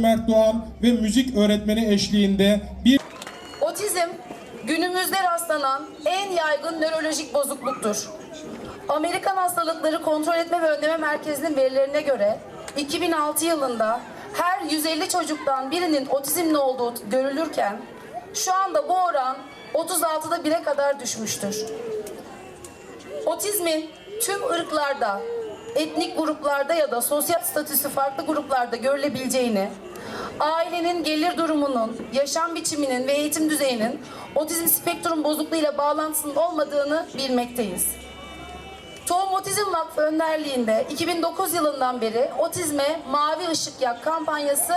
Mert Doğan ve müzik öğretmeni eşliğinde bir Otizm günümüzde rastlanan en yaygın nörolojik bozukluktur. Amerikan Hastalıkları Kontrol Etme ve Önleme Merkezi'nin verilerine göre 2006 yılında her 150 çocuktan birinin otizmli olduğu görülürken şu anda bu oran 36'da 1'e kadar düşmüştür. Otizmin tüm ırklarda, etnik gruplarda ya da sosyal statüsü farklı gruplarda görülebileceğini, ailenin gelir durumunun, yaşam biçiminin ve eğitim düzeyinin otizm spektrum bozukluğu ile bağlantısının olmadığını bilmekteyiz. Tohum Otizm Vakfı önderliğinde 2009 yılından beri otizme mavi ışık yak kampanyası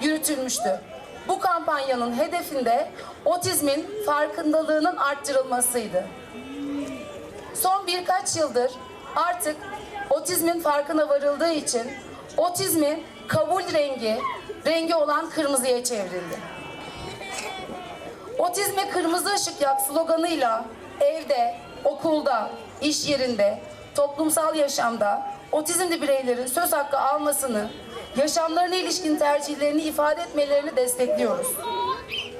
yürütülmüştü. Bu kampanyanın hedefinde otizmin farkındalığının arttırılmasıydı. Son birkaç yıldır artık otizmin farkına varıldığı için otizmin kabul rengi, rengi olan kırmızıya çevrildi. Otizme kırmızı ışık yak sloganıyla evde, okulda, iş yerinde, toplumsal yaşamda otizmli bireylerin söz hakkı almasını, yaşamlarına ilişkin tercihlerini ifade etmelerini destekliyoruz.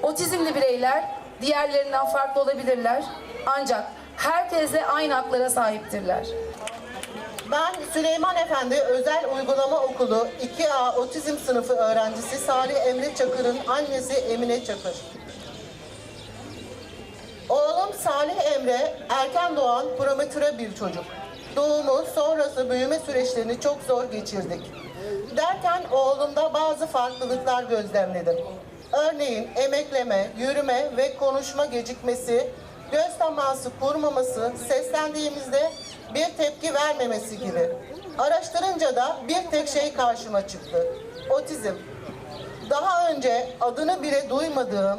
Otizmli bireyler diğerlerinden farklı olabilirler ancak herkese aynı haklara sahiptirler. Ben Süleyman Efendi Özel Uygulama Okulu 2A Otizm Sınıfı öğrencisi Salih Emre Çakır'ın annesi Emine Çakır. Oğlum Salih Emre erken doğan prematüre bir çocuk. Doğumu sonrası büyüme süreçlerini çok zor geçirdik. Derken oğlumda bazı farklılıklar gözlemledim. Örneğin emekleme, yürüme ve konuşma gecikmesi, göz teması kurmaması, seslendiğimizde bir tepki vermemesi gibi. Araştırınca da bir tek şey karşıma çıktı. Otizm. Daha önce adını bile duymadığım,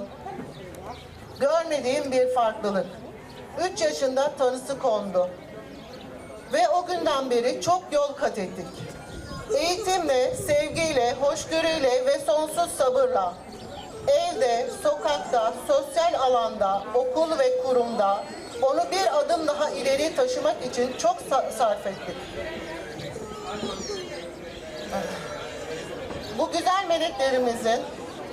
görmediğim bir farklılık. 3 yaşında tanısı kondu. Ve o günden beri çok yol kat ettik. Eğitimle, sevgiyle, hoşgörüyle ve sonsuz sabırla evde, sokakta, sosyal alanda, okul ve kurumda onu bir adım daha ileri taşımak için çok sa- sarf ettik. Bu güzel meleklerimizin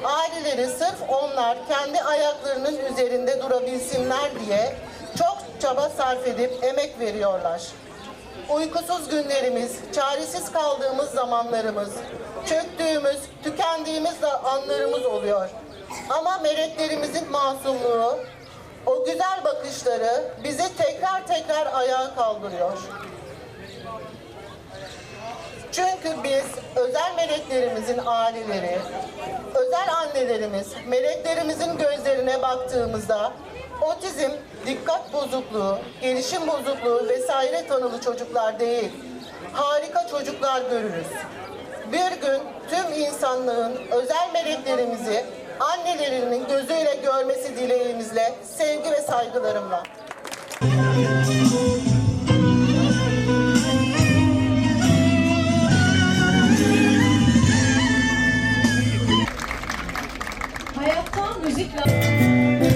aileleri sırf onlar kendi ayaklarının üzerinde durabilsinler diye çok çaba sarf edip emek veriyorlar. Uykusuz günlerimiz, çaresiz kaldığımız zamanlarımız, çöktüğümüz, tükendiğimiz anlarımız oluyor. Ama meleklerimizin masumluğu, o güzel bakışları bizi tekrar tekrar ayağa kaldırıyor. Çünkü biz özel meleklerimizin aileleri, özel annelerimiz, meleklerimizin gözlerine baktığımızda otizm, dikkat bozukluğu, gelişim bozukluğu vesaire tanılı çocuklar değil, harika çocuklar görürüz. Bir gün tüm insanlığın özel meleklerimizi annelerinin gözüyle görmesi dileğimizle, sevgi ve saygılarımla. Hayatta müzikle...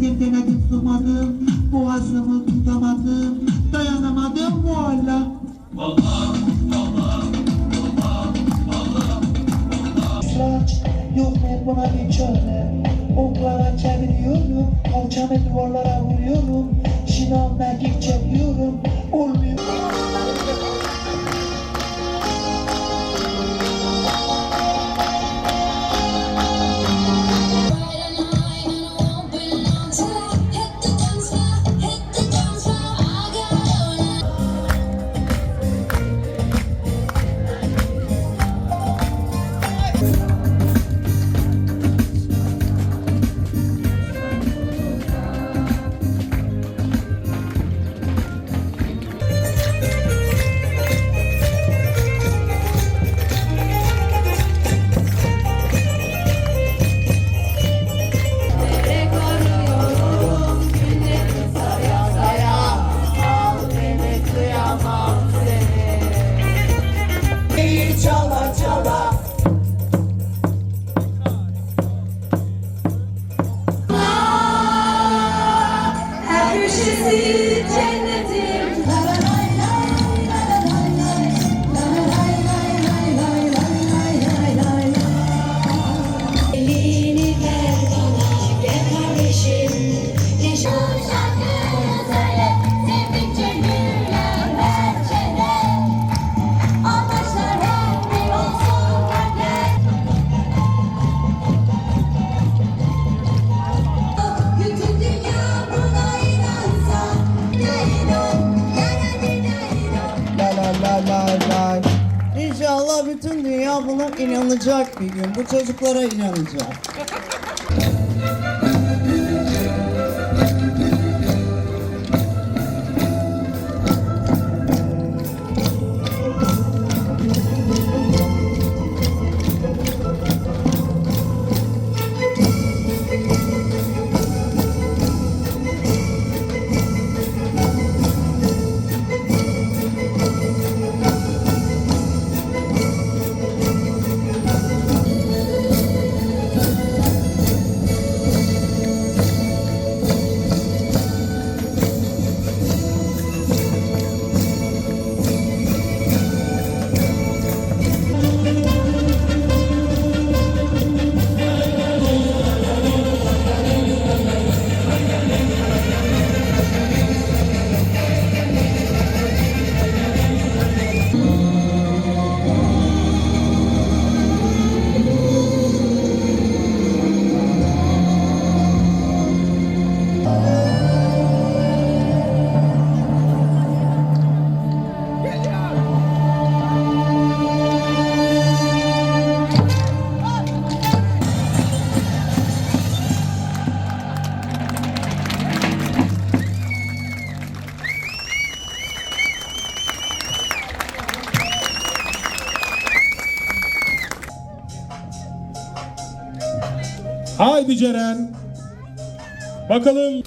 Denedim denedim sığmadım. Boğazımı tutamadım. Dayanamadım valla. İsraç, yok ben buna bir çare. Oklara çeviriyorum. Kalçamı duvarlara vuruyorum. Şınav merkek çeviriyorum. Olmuyor. Brasil. Buna inanacak bir gün. Bu çocuklara inanacak. Ceren. Bakalım.